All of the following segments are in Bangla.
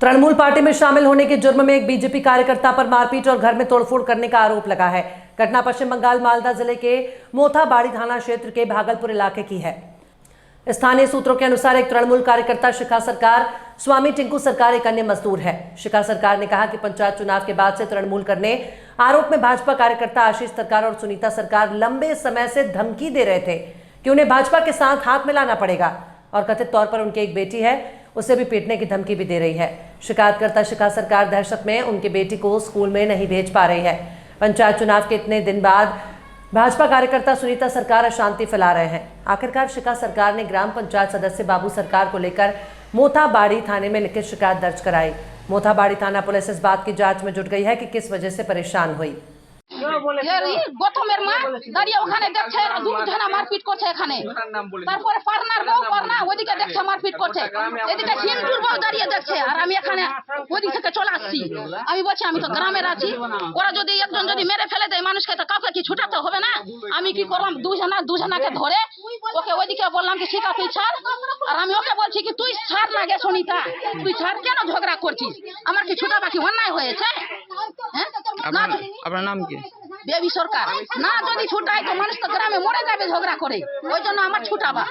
तृणमूल पार्टी में शामिल होने के जुर्म में एक बीजेपी कार्यकर्ता पर मारपीट और घर में तोड़फोड़ करने का आरोप लगा है। घटना पश्चिम बंगाल, मालदा ज़िले के मोथाबाड़ी थाना क्षेत्र के भागलपुर इलाके की है। स्थानीय सूत्रों के अनुसार एक तृणमूल कार्यकर्ता, शिखा सरकार, स्वामी टिंकू सरकार, एक अन्य मजदूर है। शिखा सरकार ने कहा कि पंचायत चुनाव के बाद से तृणमूल करने आरोप में भाजपा कार्यकर्ता आशीष सरकार और सुनीता सरकार लंबे समय से धमकी दे रहे थे कि उन्हें भाजपा के साथ हाथ मिलाना पड़ेगा। और कथित तौर पर उनकी एक बेटी है। उसे भी पीटने की धमकी भी दे रही है। शिकायतकर्ता शिखा सरकार दहशत में, उनकी बेटी को स्कूल में नहीं भेज पा रही है। पंचायत चुनाव के इतने दिन बाद भाजपा कार्यकर्ता सुनीता सरकार अशांति फैला रहे हैं। आखिरकार शिखा सरकार ने ग्राम पंचायत सदस्य बाबू सरकार को लेकर मोथाबाड़ी थाने में लिखित शिकायत दर्ज कराई। मोथाबाड़ी थाना पुलिस इस बात की जाँच में जुट गई है कि किस वजह से परेशान हुई। গতমের মা দাঁড়িয়ে ওখানে দেখছে এরা দু জনা মারপিট করছে এখানে। তারপরে পার্নার বউ পার্না ওইদিকে দেখছে মারপিট করছে। এদিকে হিন্দুর বউ দাঁড়িয়ে দেখছে। আর আমি এখানে ওইদিক থেকে চলে আসছি। আমি বলছি আমি তো গ্রামের আছি। ওরা যদি একজন যদি মেরে ফেলে দেয় মানুষকে তো কাউকে কি ছুটাতে হবে না? আমি কি করলাম? দুজনা দুজনাকে ধরে ওকে ওইদিকে বললাম কি শিকা তুই ছাড়। আর আমি ওকে বলছি কি তুই ছাড় না গে সুনিতা। তুই ছাড় কেন ঝগড়া করছিস? আমার কি ছুটা বাকি অন্যায় হয়েছে? হ্যাঁ? আপনার নাম কি? বেবি সরকার। না যদি ছুটাই তো মানুষ তো গ্রামে মরে যাবে ঝগড়া করে। ওই জন্য আমার ছুটাবা।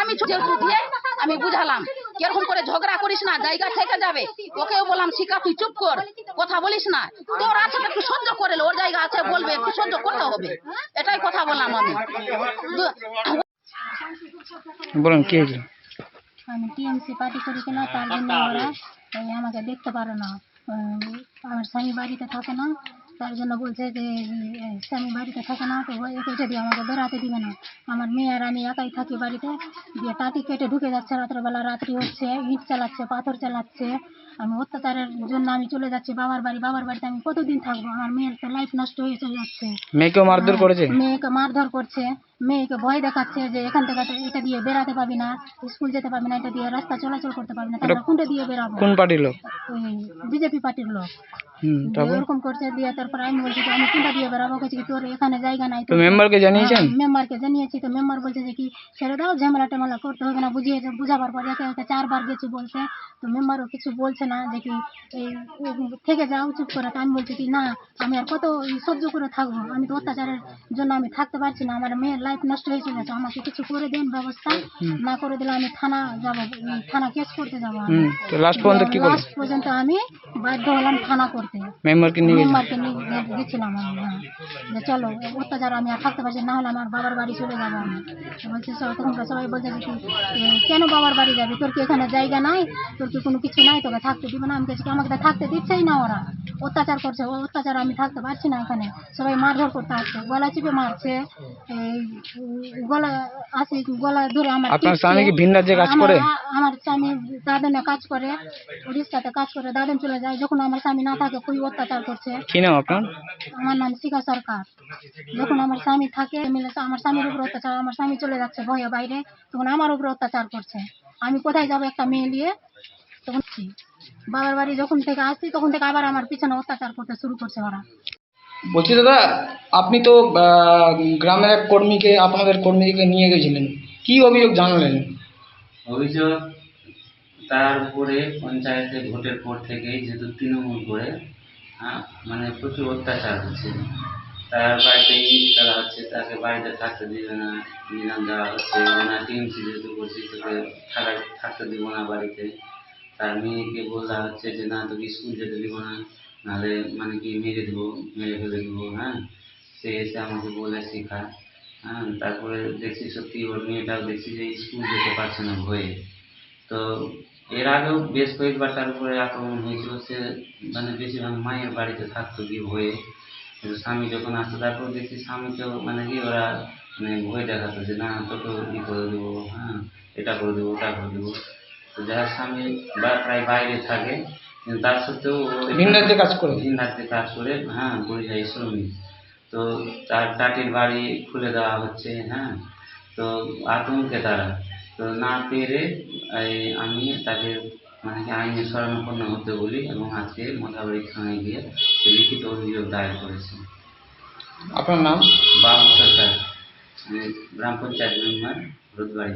আমি ছুটে দিয়ে আমি বুঝালাম কীরকম করে ঝগড়া করিস না জায়গা থেকে যাবে। ওকেও বললাম শিকা তুই চুপ কর কথা বলিস না। তোর আছে একটু সহ্য করে ওর জায়গা আছে বলবে একটু সহ্য করতে হবে। এটাই কথা বললাম আমি। বলুন কি হয়েছিল আমি টিএমসি পার্টি করি কিনা তার জন্য ওরা আমাকে দেখতে পারে না। আমার স্বামী বাড়িতে থাকে না তার জন্য বলছে যে স্বামী বাড়িতে থাকে না তো কেটে দিয়ে আমাকে বেড়াতে দিবে না। আমার মেয়ে আর আমি একাই থাকি বাড়িতে। দিয়ে তাঁতি কেটে ঢুকে যাচ্ছে রাত্রেবেলা রাত্রি হচ্ছে ইট চালাচ্ছে পাথর চালাচ্ছে। আমি অত্যাচারের জন্য আমি চলে যাচ্ছি বাবার বাড়ি বাবার বাড়িতে আমি কতদিন থাকব? আমার মেয়ের তো লাইফ নষ্ট হয়ে চলে যাচ্ছে মেয়েকে মারধর করেছে? মেয়েকে মারধর করছে। মেয়েকে ভয় দেখাচ্ছে যে এখান থেকে তো এটা দিয়ে বেরাতে পারবি না স্কুল যেতে পারবি না এটা দিয়ে রাস্তা চলাচল করতে পারবি না তাহলে কোনটা দিয়ে বেরাবো কোন পার্টির লোক? বিজেপি পার্টির লোক। এরকম করছে দিয়ে তারপর আমি বলছি যে আমি কোনটা দিয়ে বেরাবো বলছি কি তোর এখানে জায়গা নাই তো মেম্বারকে জানিয়েছেন? মেম্বারকে জানিয়েছি। তো মেম্বার বলছে যে কি ছেড়ে দাও ঝামেলা টামেলা করতে হবে না বুঝিয়ে বুঝাবার পর একে একে চারবার গেছি বলছে। তো মেম্বারও কিছু বলছে না যে কি এই থেকে যাও চুপ করে তো আমি বলছি কি না আমি আর কত সহ্য করে থাকব? আমি তো অত্যাচারের জন্য আমি থাকতে পারছি না। আমার মেয়ের লাইফ নষ্ট হয়ে চলেছে আমাকে কিছু করে দেন ব্যবস্থা না করে দিলে আমি থানা যাব থানা কেস করতে যাব তো লাস্ট পর্যন্ত কি করলেন? লাস্ট পর্যন্ত আমি বাধ্য হলাম থানা করতে। মেম্বারকে নিয়ে মেম্বারকে নিয়ে গেছিলাম আমি হ্যাঁ। যে চলো অত্যাচার আমি আর থাকতে পারছি না হলে আমার বাবার বাড়ি চলে যাব আমি। বলছে তখনকার সবাই বলছে যে কেন বাবার বাড়ি যাবি? তোর কি এখানে জায়গা নাই? তোর কি কোনো কিছু নাই? তোকে থাকতে দিবে না? আমি আমাকে তো থাকতে দিচ্ছেই না ওরা। অত্যাচার করছে ও অত্যাচার আমি থাকতে পারছি না এখানে। সবাই মারধর করতে আসছে গলা চিপে মারছে এই গলা আসি গলা ধরে আমার আপনার স্বামী কি ভিন রাজ্যে কাজ করে? আমার স্বামী দাদনে কাজ করে উড়িষ্যাতে কাজ করে দাদন চলে যায় যখন আমার স্বামী না থাকে খুবই অত্যাচার করছে। কি নাম আপনার? আমার নাম শিখা সরকার। যখন আমার স্বামী থাকে মিলে আমার স্বামীর উপর অত্যাচার আমার স্বামী চলে যাচ্ছে ভয়ে বাইরে তখন আমার উপর অত্যাচার করছে। আমি কোথায় যাব একটা মেয়ে নিয়ে? তখন কি? বাবার বাড়ি যখন থেকে আসছি তখন থেকে আবার আমার পিছনে অত্যাচার করতে শুরু করছে ওরা। বলছি দাদা আপনি তো গ্রামের এক কর্মীকে আপনাদের কর্মীকে নিয়ে গেছিলেন। কি অভিযোগ জানালেন? অভিযোগ তার উপরে পঞ্চায়েতে ভোটের পর থেকেই যেহেতু তৃণমূল করে হ্যাঁ, মানে প্রচুর অত্যাচার হচ্ছে। তার বাড়িতেই তারা হচ্ছে তাকে বাড়িতে থাকতে দিবে না নিলাম দেওয়া হচ্ছে যে না টিএমসি যেহেতু করছি তোকে থাকা থাকতে দিব না বাড়িতে। তার মেয়েকে বলা হচ্ছে যে, না, তোকে স্কুল যেতে দিব না, নাহলে মানে কি মেরে দেবো, মেরে ফেলে দেবো হ্যাঁ? সে এসে আমাকে বলে শেখায় হ্যাঁ তারপরে দেখছি সত্যি ওর মেয়েটাও দেখছি যে স্কুল যেতে পারছে না ভয়ে। তো এর আগেও বেশ কয়েকবার তার উপরে আক্রমণ হয়েছিল, সে মানে বেশিরভাগ মায়ের বাড়িতে থাকতো কি ভয়ে। স্বামী যখন আসতো, তারপর দেখছি স্বামীকেও মানে কি ওরা মানে ভয় দেখাতো যে, না তোকে ই করে দেবো হ্যাঁ এটা করে দেবো, ওটা করে দেবো। তো যার স্বামী বা প্রায় বাইরে থাকে কিন্তু তার সত্ত্বেও ও ভিন রাজ্যে কাজ করে? ভিন রাজ্যে কাজ করে হ্যাঁ পরিযায়ী শ্রমিক তো তার টাটির বাড়ি খুলে দেওয়া হচ্ছে হ্যাঁ তো আতঙ্কে তারা তো না পেরে এই আমি তাকে মানে কি আইনে শরণাপন্ন হতে বলি এবং আজকে মোথাবাড়ি থানায় গিয়ে সে লিখিত অভিযোগ দায়ের করেছে আপনার নাম বাবু সরকার আমি গ্রাম পঞ্চায়েত মেম্বার রোদবাড়ি